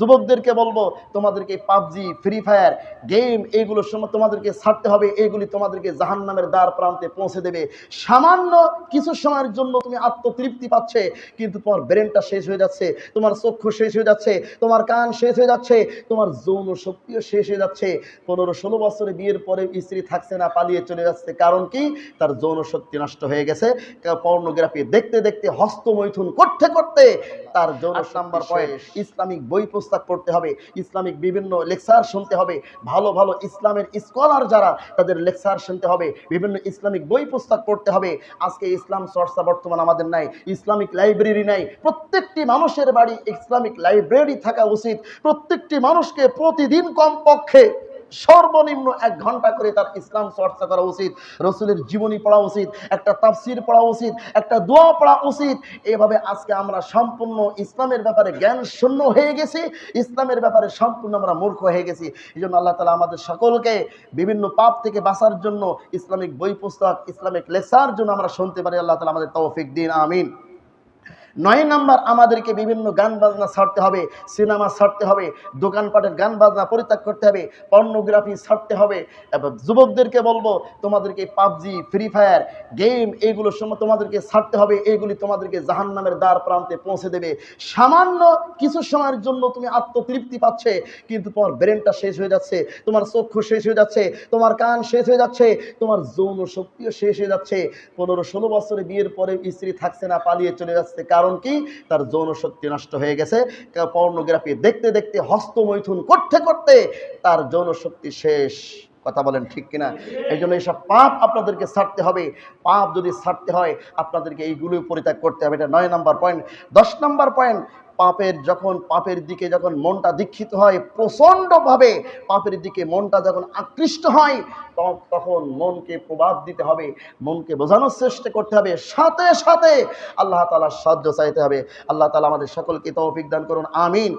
যুবকদেরকে বলব তোমাদেরকে পাবজি ফ্রি ফায়ার গেম এইগুলোর সময় তোমাদেরকে ছাড়তে হবে এইগুলি তোমাদেরকে জাহান নামের দ্বার প্রান্তে পৌঁছে দেবে। সামান্য কিছু সময়ের জন্য তুমি আত্মতৃপ্তি পাচ্ছে কিন্তু তোমার ব্রেনটা শেষ হয়ে যাচ্ছে তোমার চক্ষু শেষ হয়ে যাচ্ছে তোমার কান শেষ হয়ে যাচ্ছে তোমার যৌন শক্তিও শেষ হয়ে যাচ্ছে। পনেরো ষোলো বছরে বিয়ের পরে স্ত্রী থাকছে না পালিয়ে চলে যাচ্ছে। কারণ কি? তার যৌন শক্তি নষ্ট হয়ে গেছে। পর্নোগ্রাফি দেখতে দেখতে হস্তমৈথুন করতে করতে তার যৌন নাম্বার পয়েন্ট ইসলামিক বই পুস্তক পড়তে হবে। ইসলামিক বিভিন্ন লেকচার শুনতে হবে। ভালো ভালো ইসলামের স্কলার যারা, তাদের লেকচার শুনতে হবে। বিভিন্ন ইসলামিক বই পুস্তক পড়তে হবে। আজকে ইসলাম চর্চা বর্তমান আমাদের নাই। ইসলামিক লাইব্রেরি নাই। প্রত্যেকটি মানুষের বাড়ি ইসলামিক লাইব্রেরি থাকা উচিত। প্রত্যেকটি মানুষকে প্রতিদিন কমপক্ষে সর্বনিম্ন এক ঘণ্টা করে তার ইসলাম চর্চা করা উচিত, রসুলের জীবনী পড়া উচিত, একটা তাফসির পড়া উচিত, একটা দোয়া পড়া উচিত। এভাবে আজকে আমরা সম্পূর্ণ ইসলামের ব্যাপারে জ্ঞান শূন্য হয়ে গেছি, ইসলামের ব্যাপারে সম্পূর্ণ আমরা মূর্খ হয়ে গেছি। এই জন্য আল্লাহ তালা আমাদের সকলকে বিভিন্ন পাপ থেকে বাঁচার জন্য ইসলামিক বই পুস্তক, ইসলামিক লেসার জন্য আমরা শুনতে পারি। আল্লাহ তালা আমাদের তৌফিক দিন, আমিন। নয় নাম্বার আমাদেরকে বিভিন্ন গান বাজনা ছাড়তে হবে, সিনেমা ছাড়তে হবে, দোকানপাটের গান বাজনা পরিত্যাগ করতে হবে, পর্নোগ্রাফি ছাড়তে হবে। যুবকদেরকে বলব, তোমাদেরকে পাবজি, ফ্রি ফায়ার, গেম এইগুলোর সময় তোমাদেরকে ছাড়তে হবে এইগুলি তোমাদেরকে জাহান নামের দ্বার প্রান্তে পৌঁছে দেবে। সামান্য কিছু সময়ের জন্য তুমি আত্মতৃপ্তি পাচ্ছে, কিন্তু তোমার ব্রেনটা শেষ হয়ে যাচ্ছে, তোমার চক্ষু শেষ হয়ে যাচ্ছে, তোমার কান শেষ হয়ে যাচ্ছে, তোমার যৌন শক্তিও শেষ হয়ে যাচ্ছে। পনেরো ষোলো বছরে বিয়ের পরে স্ত্রী থাকছে না, পালিয়ে চলে যাচ্ছে কারণ কি? তার যৌন শক্তি নষ্ট হয়ে গেছে। পর্নোগ্রাফি দেখতে দেখতে হস্তমৈথুন করতে করতে তার যৌন শক্তি শেষ। কথা বলেন ঠিক কিনা? এই জন্য এইসব পাপ আপনাদেরকে ছাড়তে হবে। পাপ যদি ছাড়তে হয়, আপনাদেরকে এইগুলো পরিত্যাগ করতে হবে। এটা নয় নাম্বার পয়েন্ট দশ নাম্বার পয়েন্ট পাপের যখন, পাপের দিকে যখন মনটা দীক্ষিত হয়, প্রচণ্ডভাবে পাপের দিকে মনটা যখন আকৃষ্ট হয় তখন মনকে প্রবাদ দিতে হবে। মনকে বোঝানোর চেষ্টা করতে হবে। সাথে সাথে আল্লাহ তালার সাহায্য চাইতে হবে। আল্লাহ তালা আমাদের সকলকে তৌফিক দান করুন। আমিন।